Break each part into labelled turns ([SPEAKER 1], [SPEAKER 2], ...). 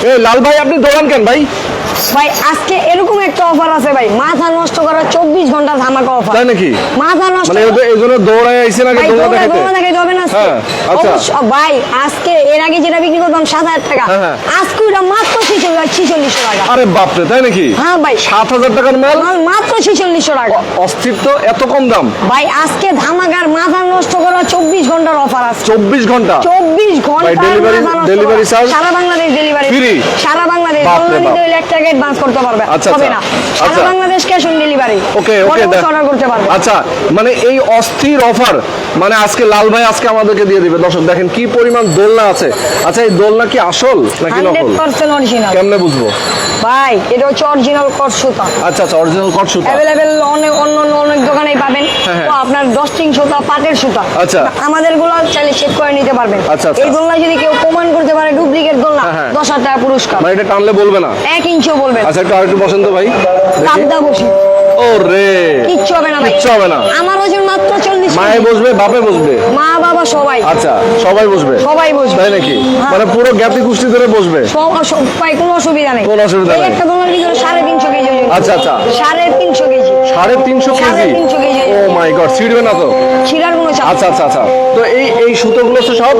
[SPEAKER 1] এ লাল ভাই আপনি দোকান কেন ভাই?
[SPEAKER 2] ভাই আজকে এরকম একটা অফার আছে ভাই। মাথা নষ্ট করা চব্বিশ ঘণ্টা ধামাকা অফার
[SPEAKER 1] তাই নাকি?
[SPEAKER 2] মাথা নষ্ট
[SPEAKER 1] মানে দৌড়ায় আগে
[SPEAKER 2] হবে না
[SPEAKER 1] হ্যাঁ, আচ্ছা।
[SPEAKER 2] ভাই আজকে এর আগে যেটা বিক্রি করতাম সাত হাজার টাকা।
[SPEAKER 1] হ্যাঁ, হ্যাঁ।
[SPEAKER 2] আজকে ওটা মাত্র ছিচল্লিশশো টাকা।
[SPEAKER 1] আরে বাপরে তাই নাকি?
[SPEAKER 2] হ্যাঁ ভাই।
[SPEAKER 1] সাত হাজার টাকার মাল?
[SPEAKER 2] মাত্র ছিচল্লিশশো টাকা।
[SPEAKER 1] অস্থির তো এত কম দাম।
[SPEAKER 2] ভাই আজকে ধামাকার মাথা নষ্ট করা চব্বিশ ঘণ্টার অফার আছে।
[SPEAKER 1] চব্বিশ ঘণ্টা?
[SPEAKER 2] চব্বিশ
[SPEAKER 1] ভাই,
[SPEAKER 2] ঘণ্টা
[SPEAKER 1] delivery- delivery charge?
[SPEAKER 2] সারা বাংলাদেশ ডেলিভারি? সারা বাংলাদেশ।
[SPEAKER 1] বাপ বাপ।
[SPEAKER 2] হলে এক টাকা অ্যাডভান্স করতে পারবে।
[SPEAKER 1] আচ্ছা,
[SPEAKER 2] হবে
[SPEAKER 1] আচ্ছা।
[SPEAKER 2] না। সারা
[SPEAKER 1] আচ্ছা।
[SPEAKER 2] Bangladesh cash on delivery
[SPEAKER 1] okay okay
[SPEAKER 2] order করতে পারবে।
[SPEAKER 1] আচ্ছা মানে এই অস্থির অফার মানে আজকে লাল ভাই আজকে আমাদেরকে দিয়ে দিবে। দর্শক দেখেন কি পরিমাণ দোলনা আছে। আচ্ছা এই দোলনা কি আসল নাকি নকল? কেমনে বুঝব?
[SPEAKER 2] ভাই এটা হচ্ছে অরিজিনাল কট সুতা
[SPEAKER 1] আচ্ছা আচ্ছা অরিজিনাল কট সুতা
[SPEAKER 2] অ্যাভেলেবেল অনেক অন্য অন্য অনেক দোকানেই পাবেন
[SPEAKER 1] হ্যাঁ, হ্যাঁ।
[SPEAKER 2] তো আপনার দশটিং সুতা পাটের সুতা
[SPEAKER 1] আচ্ছা।
[SPEAKER 2] আমাদেরগুলো চাইলে চেক করে নিতে পারবেন
[SPEAKER 1] আচ্ছা, আচ্ছা।
[SPEAKER 2] এই দোলনা যদি কেউ প্রমাণ করতে পারে ডুপ্লিকেট দোলনা
[SPEAKER 1] হ্যাঁ।
[SPEAKER 2] দশ হাজার টাকা পুরস্কার
[SPEAKER 1] মানে এটা টানলে বলবে না
[SPEAKER 2] এক ইঞ্চিও বলবেন
[SPEAKER 1] আচ্ছা একটু আরেকটু বসেন তো ভাই।
[SPEAKER 2] কাবদা বসি
[SPEAKER 1] ও রে
[SPEAKER 2] কিচ্ছু হবে না
[SPEAKER 1] কিচ্ছু হবে না।
[SPEAKER 2] আমার ওজন মাত্র চল্লিশ
[SPEAKER 1] মায়ে বসবে বাপে বসবে?
[SPEAKER 2] মা বাবা সবাই।
[SPEAKER 1] আচ্ছা সবাই বসবে?
[SPEAKER 2] সবাই বসবে।
[SPEAKER 1] তাই নাকি?
[SPEAKER 2] হ্যাঁ।
[SPEAKER 1] মানে পুরো জ্ঞাতি কুস্তি ধরে বসবে?
[SPEAKER 2] সব- সব- কোনো অসুবিধা নেই।
[SPEAKER 1] কোনো অসুবিধা নেই।
[SPEAKER 2] একটা দোলনার ভিতরে সাড়ে তিনশো কেজি
[SPEAKER 1] আচ্ছা, আচ্ছা।
[SPEAKER 2] সাড়ে তিনশো কেজি।
[SPEAKER 1] সাড়ে তিনশো কেজি? ও মাই গড ছিড়বে না তো?
[SPEAKER 2] ছিঁড়ার কোনো চাপ
[SPEAKER 1] আচ্ছা আচ্ছা আচ্ছা। তো এই এই সুতোগুলো হচ্ছে সব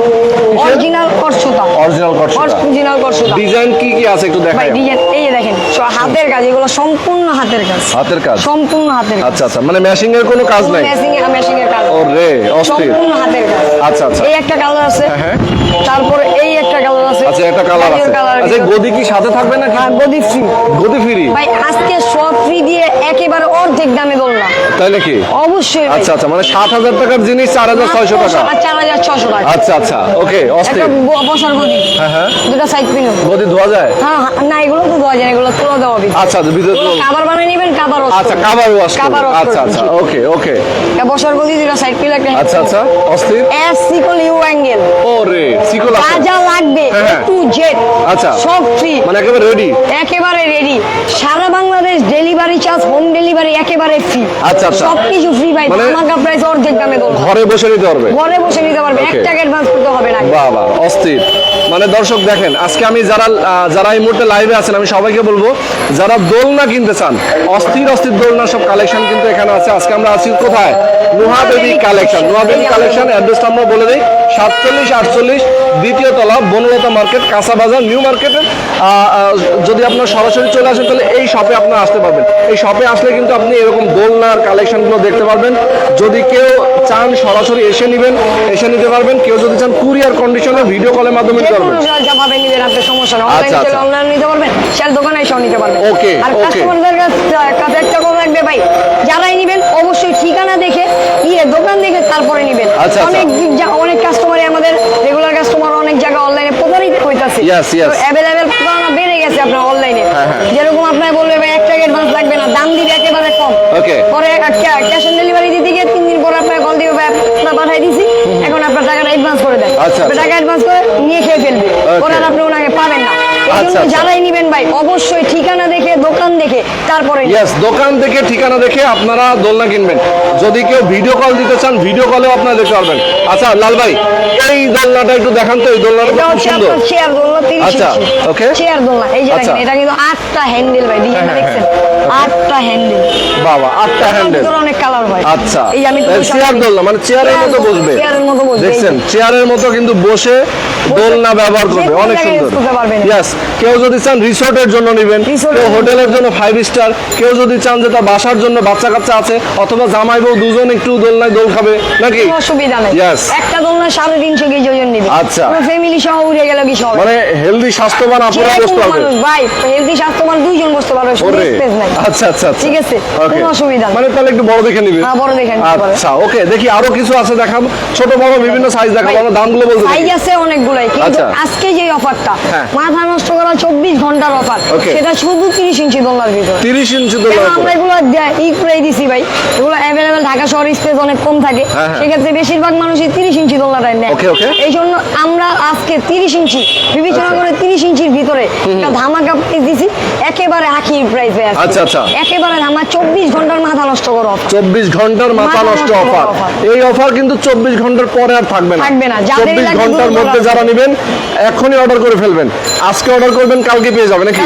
[SPEAKER 2] অরিজিনাল কট সুতা।
[SPEAKER 1] অরিজিনাল কট সুতা।
[SPEAKER 2] অরিজিনাল কট সুতা।
[SPEAKER 1] ডিজাইন কি কি আছে একটু
[SPEAKER 2] ভাই
[SPEAKER 1] দেখাই
[SPEAKER 2] ডিজাইন এই দেখেন। হাতের কাজ এগুলো সম্পূর্ণ হাতের কাজ।
[SPEAKER 1] হাতের কাজ?
[SPEAKER 2] সম্পূর্ণ হাতের কাজ।
[SPEAKER 1] আচ্ছা আচ্ছা মানে মেশিং এর কোনো কাজ নাই?
[SPEAKER 2] মেশিং এর মেশিং এর কাজ।
[SPEAKER 1] ওরে অস্থির।
[SPEAKER 2] সম্পূর্ণ হাতের কাজ।
[SPEAKER 1] আচ্ছা, আচ্ছা।
[SPEAKER 2] এই একটা কালার আছে।
[SPEAKER 1] হ্যাঁ, হ্যাঁ।
[SPEAKER 2] তারপরে এই একটা কালার আছে
[SPEAKER 1] আচ্ছা একটা কালার আছে। আচ্ছা গদি কি সাথে থাকবে নাকি?
[SPEAKER 2] হ্যাঁ গদি ফ্রি
[SPEAKER 1] গদি ফ্রি
[SPEAKER 2] ভাই আজকে সব ফ্রি দিয়ে একেবারে অর্ধেক দামে বললাম।
[SPEAKER 1] তাই নাকি
[SPEAKER 2] অবশ্যই
[SPEAKER 1] আচ্ছা আচ্ছা মানে সাত হাজার টাকার জিনিস চার হাজার ছয়শো টাকা।
[SPEAKER 2] চার হাজার ছশো টাকা।
[SPEAKER 1] আচ্ছা আচ্ছা ওকে অস্থির।
[SPEAKER 2] একটা বসার গদি।
[SPEAKER 1] হ্যাঁ, হ্যাঁ।
[SPEAKER 2] দুটা সাইড পিন
[SPEAKER 1] গদি ধোয়া যায়?
[SPEAKER 2] হ্যাঁ হ্যাঁ, না এগুলো তো দেওয়া যায় এগুলো তুলে দেওয়া হবে।
[SPEAKER 1] আচ্ছা আচ্ছা ভিতরে
[SPEAKER 2] কাবার বানিয়ে নেবেন কাবার
[SPEAKER 1] আচ্ছা কাবার ওয়াশ আচ্ছা আচ্ছা
[SPEAKER 2] জি।
[SPEAKER 1] ওকে।
[SPEAKER 2] বসার দুটা সাইড একটা
[SPEAKER 1] আচ্ছা আচ্ছা অস্থির?
[SPEAKER 2] S sickle U angle.
[SPEAKER 1] ও রে সিকল আছে।
[SPEAKER 2] যা লাগবে
[SPEAKER 1] হ্যাঁ, হ্যাঁ।
[SPEAKER 2] টু জেড
[SPEAKER 1] আচ্ছা।
[SPEAKER 2] সব ফ্রি
[SPEAKER 1] মানে একেবারে রেডি
[SPEAKER 2] একেবারে রেডি সারা Bangladesh delivery charge home delivery একেবারে ফ্রি
[SPEAKER 1] আচ্ছা, আচ্ছা।
[SPEAKER 2] সবকিছু ফ্রি ভাই।
[SPEAKER 1] মানে-
[SPEAKER 2] ধামাকা প্রাইস অর্ধেক দামে দেবো।
[SPEAKER 1] ঘরে বসে নিতে পারবে।
[SPEAKER 2] ঘরে বসে নিতে পারবে। এক. টাকা অ্যাডভান্স করতে হবে না।
[SPEAKER 1] বাহ বাহ অস্থির। মানে দর্শক দেখেন আজকে আমি যারা যারা এই মুহূর্তে লাইভে আছেন আমি সবাইকে বলব যারা দোলনা কিনতে চান অস্থির অস্থির দোলনা সব কালেকশন কিন্তু এখানে আছে। আজকে আমরা আছি কোথায়? Noha baby collection. Noha baby collection অ্যাড্রেসটা আমরা বলে দিই সাতচল্লিশ আটচল্লিশ দ্বিতীয় তলা বনলতা মার্কেট কাঁচা বাজার নিউ মার্কেটে যদি আপনার সরাসরি চলে আসেন তাহলে এই শপে আপনার আসতে পারবেন। এই শপে আসলে কিন্তু আপনি এরকম দোলনার কালেকশনগুলো দেখতে পারবেন। যদি কেউ চান সরাসরি এসে নেবেন এসে নিতে পারবেন। কেউ যদি চান কুরিয়ার কন্ডিশনে ভিডিও কলের মাধ্যমে নিতে পারবেন।
[SPEAKER 2] যা পাবেন নিবেন আপনার সমস্যা না
[SPEAKER 1] আচ্ছা,
[SPEAKER 2] অনলাইনে
[SPEAKER 1] আচ্ছা।
[SPEAKER 2] অনলাইন নিতে পারবেন সেল দোকানে এসেও নিতে পারবেন।
[SPEAKER 1] Okay,
[SPEAKER 2] আর কাস্টমারদের কাছে একটা কথা রাখবে ভাই যারাই নিবেন অবশ্যই ঠিকানা দেখে ইয়ে দোকান দেখে তারপরে নিবেন
[SPEAKER 1] আচ্ছা, আচ্ছা।
[SPEAKER 2] অনেক অনেক কাস্টমারই আমাদের রেগুলার কাস্টমার অনেক জায়গায় অনলাইনে প্রতারিত হইতাছে. অ্যাভেলেবেল প্রতারণা বেড়ে গেছে আপনার অনলাইনে
[SPEAKER 1] হ্যাঁ, হ্যাঁ।
[SPEAKER 2] যেরকম আপনার বলবে ভাই এক টাকা অ্যাডভান্স লাগবে না দাম দিবে একেবারে কম
[SPEAKER 1] Okay.
[SPEAKER 2] পরে ক্যাশ অন ডেলিভারি দিতে গিয়ে তিন দিন পরে আপনার কল দিবে আপনার পাঠাই দিছি এখন আপনার টাকাটা অ্যাডভান্স করে দেন
[SPEAKER 1] আচ্ছা।
[SPEAKER 2] টাকা অ্যাডভান্স করে নিয়ে খেয়ে ফেলবে
[SPEAKER 1] Okay.
[SPEAKER 2] আর আপনি ওনাকে পাবেন না এই জন্য। যারাই নিবেন ভাই অবশ্যই ঠিকানা দেখে দোকান দেখে তারপরে
[SPEAKER 1] ইয়েস দোকান থেকে ঠিকানা দেখে আপনারা দোলনা কিনবেন যদি কেউ ভিডিও কল দিতে চান ভিডিও কলেও আপনারা দেখতে পারবেন আচ্ছা লাল ভাই এই দোলনাটা একটু দেখান তো এই দোলনাটা খুব সুন্দর
[SPEAKER 2] চেয়ার দোলনা
[SPEAKER 1] আচ্ছা, okay.
[SPEAKER 2] চেয়ার দোলনা এই যে
[SPEAKER 1] আচ্ছা।
[SPEAKER 2] এটা কিন্তু আটটা হ্যান্ডেল ভাই
[SPEAKER 1] হ্যাঁ, হ্যাঁ,
[SPEAKER 2] দেখছেন
[SPEAKER 1] হ্যাঁ।
[SPEAKER 2] আটটা হ্যান্ডেল
[SPEAKER 1] বাবা আটটা হ্যান্ডেল
[SPEAKER 2] অনেক কালার হয়।
[SPEAKER 1] আচ্ছা।
[SPEAKER 2] এই আমি
[SPEAKER 1] চেয়ার দোলনা মানে চেয়ারের মতো বসবে।
[SPEAKER 2] চেয়ারের মতো বসবে
[SPEAKER 1] দেখছেন চেয়ারের মতো কিন্তু বসে দোলনা ব্যবহার করবে অনেক সুন্দর। ইয়েস কেউ যদি চান রিসোর্টের জন্য নেবেন কেউ হোটেলের জন্য ফাইভ স্টার কেউ যদি চান যে তার বাসার জন্য বাচ্চা কাচ্চা আছে অথবা জামাই বউ দুজন একটু দোলনায় দোল খাবে নাকি?
[SPEAKER 2] অসুবিধা নেই. একটা দোলনা সাড়ে তিনশো কেজি ওজন নিবে।
[SPEAKER 1] আচ্ছা।
[SPEAKER 2] ফ্যামিলি সহ উড়ে গেল কি সব
[SPEAKER 1] মানে হেলদি স্বাস্থ্যবান আপনারা বসতে পারবে।
[SPEAKER 2] ভাই হেলদি স্বাস্থ্যবান দুইজন বসতে পারবে স্পেস নাই।
[SPEAKER 1] আচ্ছা আচ্ছা আচ্ছা
[SPEAKER 2] ঠিক আছে, কোনো অসুবিধা।
[SPEAKER 1] মানে তাহলে একটু বড় দেখে নিবে
[SPEAKER 2] হ্যাঁ, বড় দেখে নিতে।
[SPEAKER 1] আচ্ছা ওকে দেখি আরও কিছু আছে দেখাবো ছোট বড় বিভিন্ন সাইজ দেখাবো আমরা দামগুলো বলতে
[SPEAKER 2] সাইজ আছে অনেকগুলাই কিন্তু
[SPEAKER 1] আচ্ছা।
[SPEAKER 2] আজকে যে অফারটা
[SPEAKER 1] হ্যাঁ।
[SPEAKER 2] মাথা নষ্ট করা চব্বিশ ঘণ্টার অফার সেটা শুধু তিরিশ ইঞ্চি দোলনার ভিতরে
[SPEAKER 1] 30 ইঞ্চি দোলনা
[SPEAKER 2] আমরা এগুলো দে- ই করে দিছি ভাই এগুলো অ্যাভেলেবেল ঢাকা শহর স্পেস অনেক কম থাকে
[SPEAKER 1] হ্যাঁ, হ্যাঁ।
[SPEAKER 2] সেক্ষেত্রে বেশিরভাগ মানুষই তিরিশ ইঞ্চি দোলনাটাই নেয়
[SPEAKER 1] Okay, okay.
[SPEAKER 2] এই জন্য আমরা আজকে তিরিশ ইঞ্চি বিবেচনা
[SPEAKER 1] আচ্ছা।
[SPEAKER 2] করে তিরিশ ইঞ্চির ভিতরে একটা ধামাকা প্রাইস দিছি একেবারে আখি প্রাইস
[SPEAKER 1] আচ্ছা আচ্ছা।
[SPEAKER 2] একেবারে আমার চব্বিশ ঘণ্টার মাথা নষ্ট করো offer।
[SPEAKER 1] চব্বিশ ঘণ্টার মাথা নষ্ট অফার এই অফার কিন্তু চব্বিশ ঘণ্টার পরে আর থাকবে না।
[SPEAKER 2] থাকবে না। যাদেরই
[SPEAKER 1] চব্বিশ
[SPEAKER 2] লাগবে ঘণ্টার
[SPEAKER 1] মধ্যে যারা নেবেন এখনই অর্ডার করে ফেলবেন। আজকে অর্ডার করবেন কালকে পেয়ে যাবেন নাকি?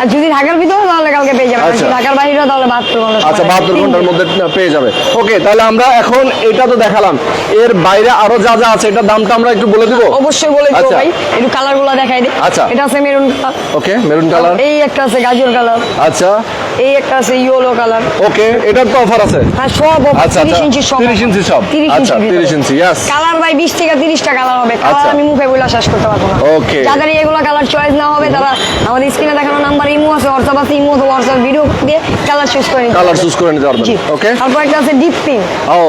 [SPEAKER 2] আর যদি ঢাকার ভিতরে তাহলে কালকে পেয়ে যাবে আর
[SPEAKER 1] আচ্ছা।
[SPEAKER 2] ঢাকার বাইরে তাহলে বাহাত্তর ঘণ্টা
[SPEAKER 1] আচ্ছা
[SPEAKER 2] সময়।
[SPEAKER 1] বাহাত্তর
[SPEAKER 2] তিন ঘণ্টার
[SPEAKER 1] মধ্যে পেয়ে যাবে। ওকে তাহলে আমরা এখন এটা তো দেখালাম। এর বাইরে আরও যা যা আছে এটার দামটা আমরা একটু বলে দিব?
[SPEAKER 2] অবশ্যই বলে দেবো
[SPEAKER 1] আচ্ছা।
[SPEAKER 2] ভাই। একটু কালারগুলো দেখাই দিই
[SPEAKER 1] আচ্ছা।
[SPEAKER 2] এটা আছে মেরুন
[SPEAKER 1] ওকে মেরুন কালার
[SPEAKER 2] এই একটা আছে গাজর কালার
[SPEAKER 1] আচ্ছা।
[SPEAKER 2] এই একটা আছে ইয়েলো কালার
[SPEAKER 1] ওকে এটার তো অফার আছে?
[SPEAKER 2] হ্যাঁ সব
[SPEAKER 1] আচ্ছা,
[SPEAKER 2] তিরিশ
[SPEAKER 1] আচ্ছা।
[SPEAKER 2] ইঞ্চি সব।
[SPEAKER 1] 30 ইঞ্চি সব। আচ্ছা, 30 ইঞ্চি, yes.
[SPEAKER 2] কালার ভাই বিশ থেকে তিরিশটা কালার হবে। কালার
[SPEAKER 1] আচ্ছা।
[SPEAKER 2] আমি মুখে বলে শেষ করতে পারব না।
[SPEAKER 1] Okay.
[SPEAKER 2] যাদের এগুলো কালার চয়েস না হবে তারা আমাদের স্ক্রিনে দেখানো নাম্বার ইমো আছে ইমো অথবা হোয়াটসঅ্যাপ ভিডিও দিয়ে কালার চুজ করে নিতে
[SPEAKER 1] কালার চুজ করে নিতে পারবেন। ওকে
[SPEAKER 2] তারপর একটা আছে ডিপ পিঙ্ক
[SPEAKER 1] ও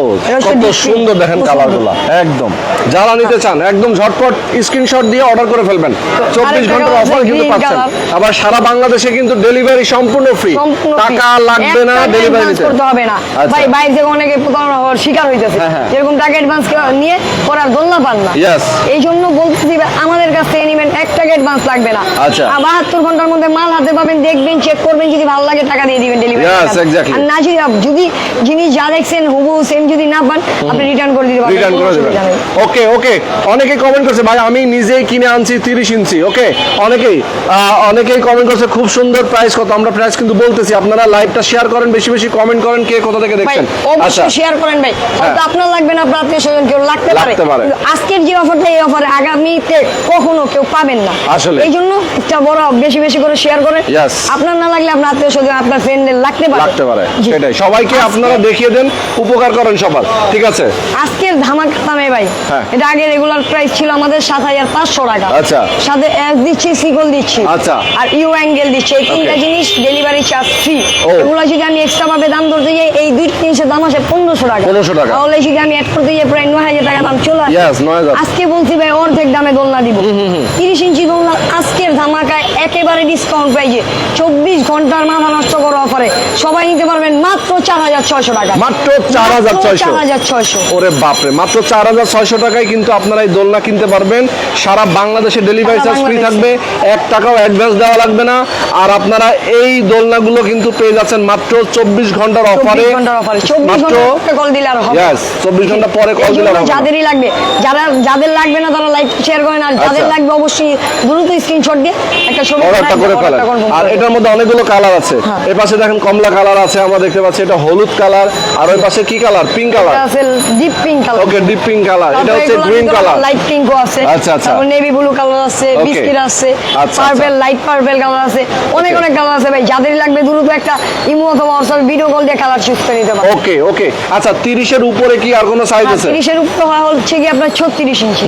[SPEAKER 1] কত সুন্দর দেখেন
[SPEAKER 2] খুব
[SPEAKER 1] কালারগুলা একদম। যারা নিতে চান একদম ঝটপট স্ক্রিনশট দিয়ে অর্ডার করে ফেলবেন। চব্বিশ
[SPEAKER 2] আরেকটা ঘণ্টার
[SPEAKER 1] অফার কিন্তু পাচ্ছেন। আবার সারা বাংলাদেশে কিন্তু ডেলিভারি সম্পূর্ণ ফ্রি। টাকা লাগবে না ডেলিভারি
[SPEAKER 2] করতে হবে না।
[SPEAKER 1] আচ্ছা।
[SPEAKER 2] ভাই বাইরে থেকে অনেকে প্রতারণা হওয়ার শিকার হইতেছে
[SPEAKER 1] হ্যাঁ, হ্যাঁ।
[SPEAKER 2] যেরকম টাকা অ্যাডভান্স নিয়ে দোলনা পান না। এই জন্য বলতেছি আমাদের কাছ থেকে নিবেন এক টাকা অ্যাডভান্স লাগবে না।
[SPEAKER 1] আচ্ছা।
[SPEAKER 2] বাহাত্তর ঘণ্টার মধ্যে মাল হাতে পাবেন দেখবেন চেক করবেন যদি ভালো লাগে টাকা দিয়ে দিবেন ডেলিভারি আর না যদি যদি জিনিস যা দেখছেন হুবু সেম যদি না পান আপনি রিটার্ন করে দিতে পারবেন।
[SPEAKER 1] ওকে ওকে অনেকে কমেন্ট করছে ভাই আমি নিজেই কিনে আনছি তিরিশ ইঞ্চি। ওকে অনেকেই অনেকেই কমেন্ট করছে খুব সুন্দর প্রাইস কত? আমরা প্রাইস কিন্তু বলতেছি আপনারা লাইভটা শেয়ার করেন বেশি বেশি কমেন্ট করেন কে কোথা থেকে দেখছেন? আচ্ছা।
[SPEAKER 2] অবশ্যই শেয়ার করেন ভাই। হয়তো আপনার লাগবে না আপনার আত্মীয় স্বজন কেউ লাগতে পারে। আজকের যে অফারটা এই অফারে আগামীতে কখনো কেউ পাবেন না।
[SPEAKER 1] আসলে।
[SPEAKER 2] এই জন্য একটা বড় বেশি বেশি করে শেয়ার করেন. আপনার না লাগলে আপনার আত্মীয় স্বজন আপনার ফ্রেন্ডের লাগতে পারে।
[SPEAKER 1] লাগতে পারে। সেটাই। সবাইকে আপনারা দেখিয়ে দেন উপকার করেন সবার। ঠিক আছে?
[SPEAKER 2] আজকের ধামাকা দামে ভাই।
[SPEAKER 1] হ্যাঁ।
[SPEAKER 2] এটা আগে রেগুলার প্রাইস ছিল আমাদের সাত হাজার পাঁচশো টাকা।
[SPEAKER 1] আচ্ছা।
[SPEAKER 2] সাথে এস দিচ্ছি সিগল দিচ্ছি।
[SPEAKER 1] আচ্ছা।
[SPEAKER 2] আর ইউ অ্যাঙ্গেল দিচ্ছি। এই তিনটা জিনিস ডেলিভারি চার্জ ফ্রি
[SPEAKER 1] ও।
[SPEAKER 2] যদি আমি এক্সট্রা ভাবে দাম ধরতে যাই এই দুই জিনিসের দাম আসে পনেরোশো টাকা।
[SPEAKER 1] পনেরোশো টাকা।
[SPEAKER 2] তাহলে যদি আমি অ্যাড করতে যাই প্রায় নয় হাজার টাকা দাম চলে আসে। আজকে বলছি ভাই অর্ধেক দামে দোলনা দিব। তিরিশ ইঞ্চি দোলনা আজকের ধামাকায় একেবারে ডিসকাউন্ট পাইছে চব্বিশ ঘণ্টার মাথা নষ্ট অফারে। সবাই নিতে পারবেন মাত্র চার হাজার ছয়শো টাকা।
[SPEAKER 1] মাত্র
[SPEAKER 2] চার হাজার ছয়শো।
[SPEAKER 1] ওরে বাপরে মাত্র চার হাজার ছয়শো টাকায় কিন্তু আপনারা এই দোলনা কিনতে পারবেন। সারা বাংলাদেশে ডেলিভারি চার্জ ফ্রি থাকবে। এক টাকাও অ্যাডভান্স দেওয়া লাগবে না। আর আপনারা এই দোলনাগুলো কিন্তু পেয়ে যাচ্ছেন মাত্র চব্বিশ ঘণ্টার অফারে।
[SPEAKER 2] চব্বিশ চব্বিশ
[SPEAKER 1] মাত্র
[SPEAKER 2] কল দিলে আর হবে
[SPEAKER 1] 24 ঘণ্টা পরে
[SPEAKER 2] এই
[SPEAKER 1] দিলে
[SPEAKER 2] যাদেরই লাগবে যারা যাদের লাগবে না তারা লাইক শেয়ার করেন আর যাদের
[SPEAKER 1] আচ্ছা।
[SPEAKER 2] লাগবে অবশ্যই দ্রুত স্ক্রিনশট দিয়ে একটা ছবি
[SPEAKER 1] অর্ডারটা করে ফেলেন। আর এটার মধ্যে অনেকগুলো কালার আছে।
[SPEAKER 2] হ্যাঁ।
[SPEAKER 1] এর পাশে দেখেন কমলা কালার আছে আমরা দেখতে পাচ্ছি এটা হলুদ কালার। আর ওই পাশে কি কালার? Pink colour?
[SPEAKER 2] আছে deep pink colour.
[SPEAKER 1] Okay deep pink colour. এটা হচ্ছে গ্রিন কালার।
[SPEAKER 2] লাইট পিঙ্কও আছে।
[SPEAKER 1] আচ্ছা, আচ্ছা।
[SPEAKER 2] তারপর নেভি ব্লু কালার আছে বিস্কিট আছে পার্পল লাইট পার্পল কালার আছে। অনেক অনেক কালার আছে ভাই। যাদেরই লাগবে দ্রুত একটা ইমো অথবা হোয়াটসঅ্যাপ ভিডিও কল দিয়ে কালার চুজ করে নিতে পারবেন
[SPEAKER 1] ওকে ওকে আচ্ছা তিরিশের উপরে কি আর কোনো সাইজ আছে?
[SPEAKER 2] তিরিশের উপরে হয় হচ্ছে কি আপনার ছত্রিশ ইঞ্চি।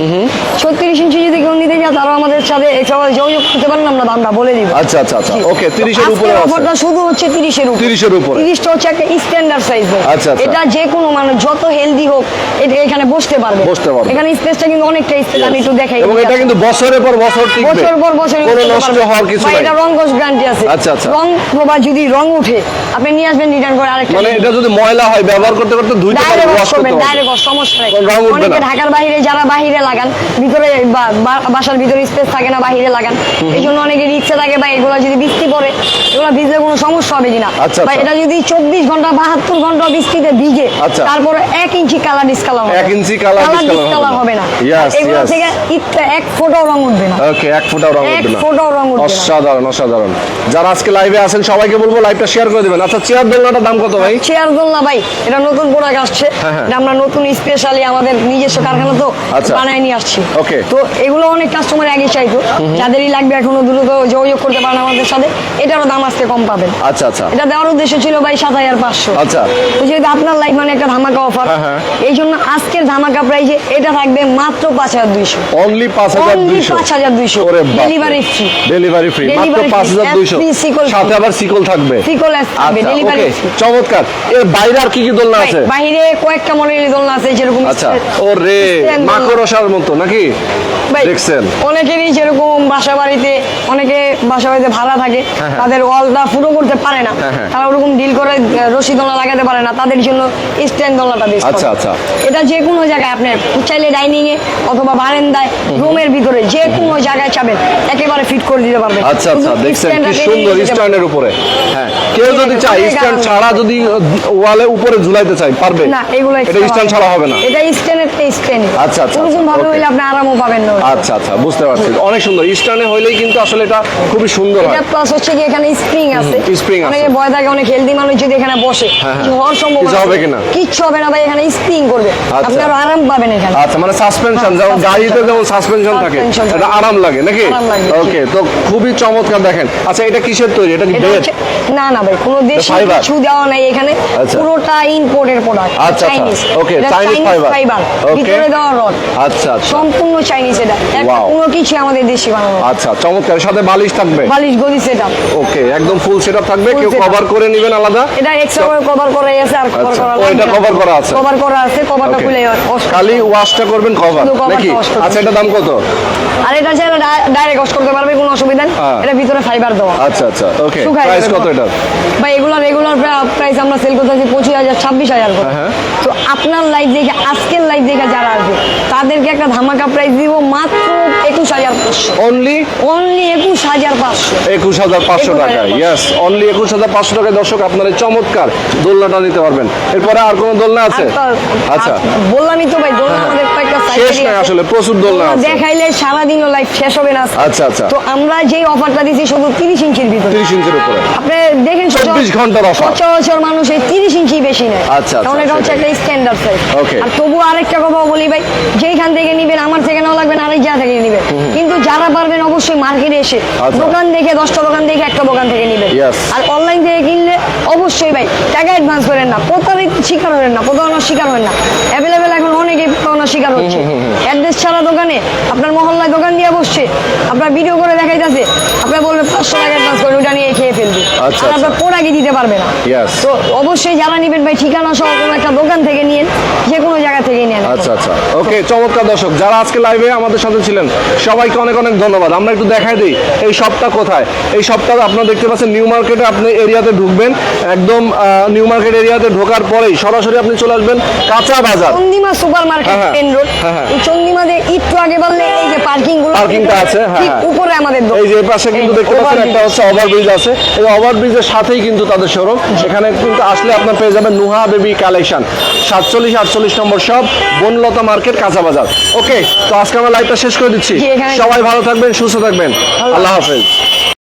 [SPEAKER 2] ছত্রিশ ইঞ্চি যদি কেউ নিতে চায় তারাও আমাদের সাথে এক্সট্রা যোগাযোগ করতে পারেন আমরা দামটা বলে দিব।
[SPEAKER 1] আচ্ছা আচ্ছা আচ্ছা। ওকে তিরিশের
[SPEAKER 2] এর
[SPEAKER 1] উপরে আছে।
[SPEAKER 2] অফারটা শুধু হচ্ছে তিরিশের উপরে।
[SPEAKER 1] 30 এর উপরে।
[SPEAKER 2] তিরিশটা হচ্ছে একটা স্ট্যান্ডার্ড সাইজ
[SPEAKER 1] আচ্ছা, আচ্ছা।
[SPEAKER 2] এটা যে কোনো মানুষ যত হেলদি হোক এটা এখানে বসতে পারবে।
[SPEAKER 1] বসতে পারবে।
[SPEAKER 2] এখানে স্পেসটা কিন্তু অনেকটা স্পেস আমি একটু দেখাই
[SPEAKER 1] এবং এটা কিন্তু বছরের পর বছর টিকবে।
[SPEAKER 2] বছর পর বছর
[SPEAKER 1] কোনো নষ্ট হওয়ার কিছু নাই।
[SPEAKER 2] এটা রং কোষ গ্যারান্টি আছে।
[SPEAKER 1] আচ্ছা, আচ্ছা।
[SPEAKER 2] রং বা যদি রং উঠে আপনি নিয়ে আসবেন রিটার্ন করে আরেকটা
[SPEAKER 1] মানে এটা যদি ময়লা হয় ব্যবহার করতে করতে ধুইতে পারবে ওয়াশ
[SPEAKER 2] ওয়াশ
[SPEAKER 1] করতে পারবে
[SPEAKER 2] ডাইরেক্ট সমস্যা নাই।
[SPEAKER 1] রং উঠবে
[SPEAKER 2] অনেকে
[SPEAKER 1] না।
[SPEAKER 2] ঢাকার বাইরে যারা বাইরে লাগান ভিতরে বাসার ভিতরে স্পেস থাকে না বাইরে লাগান। এই জন্য অনেকে রিক্সা থাকে বা এগুলো যদি বৃষ্টি পড়ে এগুলো ভিজলে কোনো সমস্যা হবে কিনা।
[SPEAKER 1] আচ্ছা,
[SPEAKER 2] বা
[SPEAKER 1] আচ্ছা।
[SPEAKER 2] এটা যদি চব্বিশ ঘণ্টা বাহাত্তর ঘণ্টা বৃষ্টিতে ভিজে
[SPEAKER 1] আচ্ছা।
[SPEAKER 2] তারপরে এক ইঞ্চি কালার ডিসকালার হবে
[SPEAKER 1] এক ইঞ্চি হবে
[SPEAKER 2] ডিসকালার হবে না। এগুলো থেকে এক ফোটাও রং উঠবে না।
[SPEAKER 1] ওকে এক ফুটাও রং উঠবে না।
[SPEAKER 2] ফোঁটাও রং উঠবে না।
[SPEAKER 1] অসাধারণ অসাধারণ। যারা আজকে লাইভে আছেন সবাইকে বলব লাইভটা শেয়ার করে দিবেন। আচ্ছা চেয়ার দোলনাটার দাম কত ভাই?
[SPEAKER 2] চেয়ার দোলনা ভাই এটা নতুন প্রোডাক্ট আসছে।
[SPEAKER 1] হ্যাঁ, হ্যাঁ।
[SPEAKER 2] এটা আমরা নতুন স্পেশালি আমাদের নিজস্ব কারখানা তো
[SPEAKER 1] আচ্ছা।
[SPEAKER 2] বানায় নিয়ে আসছি।
[SPEAKER 1] Okay.
[SPEAKER 2] তো এগুলো অনেক কাস্টমার আগে চাইতো যাদেরই লাগবে এখনও দ্রুত যোগাযোগ করতে পারেন আমাদের সাথে। এটারও দাম আজকে কম পাবেন।
[SPEAKER 1] আচ্ছা আচ্ছা।
[SPEAKER 2] এটা দেওয়ার উদ্দেশ্য ছিল ভাই সাত হাজার পাঁচশো।
[SPEAKER 1] আচ্ছা।
[SPEAKER 2] যেহেতু আপনার লাইফ মানে একটা ধামাকা অফার
[SPEAKER 1] হ্যাঁ, হ্যাঁ।
[SPEAKER 2] এই জন্য আজকের ধামাকা প্রাইজে এটা থাকবে মাত্র পাঁচ হাজার দুইশো।
[SPEAKER 1] অনলি পাঁচ হাজার
[SPEAKER 2] Only
[SPEAKER 1] দুইশো।
[SPEAKER 2] 5200
[SPEAKER 1] ওরে
[SPEAKER 2] Delivery free।
[SPEAKER 1] ডেলিভারি ফ্রি মাত্র পাঁচ হাজার দুইশো। সাথে আবার সিকল থাকবে।
[SPEAKER 2] সিকল থাকবে ডেলিভারি
[SPEAKER 1] চমৎকার। এর বাইরে আর কি কি দোলনা আছে?
[SPEAKER 2] বাইরে কয়েকটা মডেলের দোলনা আছে যেরকম
[SPEAKER 1] আচ্ছা। মাকড়সার মতো নাকি? দেখছেন।
[SPEAKER 2] অনেকেরই যেরকম বাসা বাড়িতে অনেকে বাসা বাড়িতে ভাড়া থাকে তাদের ওয়ালটা পুরো করতে পারে না।
[SPEAKER 1] হ্যাঁ, হ্যাঁ।
[SPEAKER 2] তারা ওরকম ডিল করে রশি দোলনা লাগাতে পারে না। তাদের জন্য স্ট্যান্ড দোলনাটা বেশ
[SPEAKER 1] আচ্ছা, আচ্ছা।
[SPEAKER 2] এটা যে কোনো জায়গায় আপনি চাইলে ডাইনিং এ অথবা বারান্দায় রুমের ভিতরে যে কোনো জায়গায় চাবেন একেবারে ফিট করে দিতে পারবে।
[SPEAKER 1] আচ্ছা আচ্ছা দেখছেন কি সুন্দর স্ট্যান্ডের উপরে। হ্যাঁ কেউ যদি চায় স্ট্যান্ড ছাড়া যদি ওয়ালে উপরে ঝুলাইতে চায় পারবে।
[SPEAKER 2] না এগুলো
[SPEAKER 1] এটা স্ট্যান্ড ছাড়া হবে না।
[SPEAKER 2] এটা স্ট্যান্ডের স্ট্যান্ড
[SPEAKER 1] আচ্ছা, আচ্ছা,
[SPEAKER 2] ওরকম ভাবে হইলে আপনি আরামও পাবেন না।
[SPEAKER 1] আচ্ছা আচ্ছা বুঝতে পারছি। অনেক সুন্দর। স্ট্যান্ডে হইলেই কিন্তু আসলে এটা খুবই সুন্দর হয়।
[SPEAKER 2] এটা প্লাস হচ্ছে কি এখানে স্প্রিং আছে।
[SPEAKER 1] আছে।
[SPEAKER 2] অনেকে ভয় থাকে অনেক হেলদি মানুষ যদি এখানে বসে
[SPEAKER 1] হ্যাঁ,
[SPEAKER 2] হওয়ার সম্ভাবনা
[SPEAKER 1] হবে কিনা?
[SPEAKER 2] কিচ্ছু হবে না ভাই এখানে স্প্রিং করবে।
[SPEAKER 1] আচ্ছা।
[SPEAKER 2] আপনি আরও আরাম পাবেন এখানে।
[SPEAKER 1] আচ্ছা মানে সাসপেনশন
[SPEAKER 2] হ্যাঁ,
[SPEAKER 1] যেমন গাড়িতে যেমন সাসপেনশন থাকে এটা আরাম লাগে নাকি? ওকে তো খুবই চমৎকার দেখেন। আচ্ছা এটা কিসের তৈরি? এটা কি বেড
[SPEAKER 2] না না ভাই কোনো দেশি কিছু দেওয়া নাই এখানে।
[SPEAKER 1] আচ্ছা।
[SPEAKER 2] পুরোটা ইম্পোর্টের প্রোডাক্ট
[SPEAKER 1] আচ্ছা, আচ্ছা।
[SPEAKER 2] চাইনিজ. ফাইবার ভিতরে দেওয়া রড
[SPEAKER 1] আচ্ছা আচ্ছা।
[SPEAKER 2] সম্পূর্ণ চাইনিজ এটা। কোনো কিছু আমাদের দেশি বানানো
[SPEAKER 1] আচ্ছা চমৎকার। সাথে বালিশ থাকবে?
[SPEAKER 2] বালিশ গদি সেটআপ
[SPEAKER 1] ওকে একদম ফুল সেটআপ থাকবে? কেউ কভার করে নেবেন আলাদা?
[SPEAKER 2] এটা এক্সট্রা করে কভার করা আছে আর কভার
[SPEAKER 1] আচ্ছা,
[SPEAKER 2] করা
[SPEAKER 1] cover করা আছে।
[SPEAKER 2] কভার করা আছে কভারটা খুলে
[SPEAKER 1] খালি ওয়াশটা করবেন কভার নাকি? আচ্ছা এটা দাম কত?
[SPEAKER 2] আর এটা চাইলে ডাইরেক্ট ওয়াশ করতে পারবে কোনো অসুবিধা নেই।
[SPEAKER 1] হ্যাঁ।
[SPEAKER 2] এটা ভিতরে ফাইবার দেওয়া।
[SPEAKER 1] আচ্ছা আচ্ছা ওকে প্রাইস কত এটা?
[SPEAKER 2] ভাই এগুলো রেগুলার প্রাইস আমরা সেল করতেছি পঁচিশ হাজার ছাব্বিশ হাজার করে।
[SPEAKER 1] হ্যাঁ,
[SPEAKER 2] তো আপনার লাইফ দেখে আজকের লাইফ দেখে যারা আসবে তাদেরকে একটা ধামাকা প্রাইস দিব মাত্র
[SPEAKER 1] অনলি
[SPEAKER 2] অনলি একুশ হাজার পাঁচশো।
[SPEAKER 1] একুশ হাজার পাঁচশো
[SPEAKER 2] 21,500
[SPEAKER 1] টাকা ইয়েস অনলি একুশ হাজার পাঁচশো টাকায় দর্শক আপনার চমৎকার দোলনাটা নিতে পারবেন। এরপরে আর কোনো দোলনা আছে? আচ্ছা।
[SPEAKER 2] বললামই তো ভাই দোলনা আমাদের
[SPEAKER 1] শেষ নাই আসলে প্রচুর দোলনা আছে।
[SPEAKER 2] দেখাইলে সারাদিনও লাইফ শেষ হবে না।
[SPEAKER 1] আচ্ছা আচ্ছা।
[SPEAKER 2] তো আমরা যেই অফারটা দিছি শুধু তিরিশ ইঞ্চির ভিতরে।
[SPEAKER 1] তিরিশ ইঞ্চির উপরে।
[SPEAKER 2] আপনি দেখেন
[SPEAKER 1] 24 ঘণ্টার offer।
[SPEAKER 2] সচরাচর মানুষ এই তিরিশ ইঞ্চি বেশি নেয়।
[SPEAKER 1] আচ্ছা,
[SPEAKER 2] কারণ এটা হচ্ছে একটা স্ট্যান্ডার্ড সাইজ আর তবু আরেকটা কথা বলি ভাই যেইখান থেকে নিবেন আমার থেকে নাও লাগবে না আরেক জায়গা থেকে নিবেন। কিন্তু যারা পারবেন অবশ্যই মার্কেটে এসে। দোকান দেখে দশটা দোকান দেখে একটা দোকান থেকে নিবেন। আর অনলাইন থেকে কিনলে অবশ্যই ভাই টাকা অ্যাডভান্স করেন না প্রতারিত শিকার হবেন না প্রতারণার শিকার হবেন না। অ্যাভেলেবেল প্রতারণার শিকার হচ্ছে। অ্যাড্রেস ছাড়া দোকানে আপনার মহল্লায় দোকান দিয়ে বসছে। আপনার ভিডিও করে দেখাইতেছে। আপনার বলবে পাঁচশো টাকা অ্যাডভান্স করে ওটা নিয়ে খেয়ে ফেলবে।
[SPEAKER 1] আচ্ছা,
[SPEAKER 2] আর আপনার
[SPEAKER 1] আচ্ছা।
[SPEAKER 2] প্রোডাক্টই দিতে পারবে না। তো অবশ্যই যারা নিবেন ভাই ঠিকানা সহ কোনো একটা দোকান থেকে নিন যে কোনো জায়গা থেকে নিন।
[SPEAKER 1] আচ্ছা আচ্ছা। ওকে চমৎকার দর্শক যারা আজকে লাইভে আমাদের সাথে ছিলেন সবাইকে অনেক অনেক ধন্যবাদ। আমরা একটু দেখাই দিই এই শপটা কোথায়? এই শপটা আপনারা দেখতে পাচ্ছেন নিউ মার্কেটে আপনি এরিয়াতে ঢুকবেন। একদম নিউ মার্কেট এরিয়াতে ঢোকার পরেই সরাসরি আপনি চলে আসবেন কাঁচা বাজার।
[SPEAKER 2] Chandima super market. Main road. এই চন্দিমা দিয়ে একটু আগে বললে এই যে পার্কিংগুলো
[SPEAKER 1] পার্কিংটা আছে হ্যাঁ হ্যাঁ।
[SPEAKER 2] উপরে আমাদের
[SPEAKER 1] এই যে পাশে কিন্তু দেখতে পাচ্ছেন একটা হচ্ছে ওভারব্রিজ আছে। এই ওভারব্রিজের সাথেই কিন্তু তাদের শোরুম এখানে কিন্তু আসলে আপনার পেয়ে যাবেন নুহা বেবি কালেকশন সাতচল্লিশ আটচল্লিশ নম্বর সব বনলতা মার্কেট কাঁচা বাজার। ওকে তো আজকে আমরা লাইভটা শেষ করে দিচ্ছি। সবাই ভালো থাকবেন সুস্থ থাকবেন। আল্লাহ হাফেজ।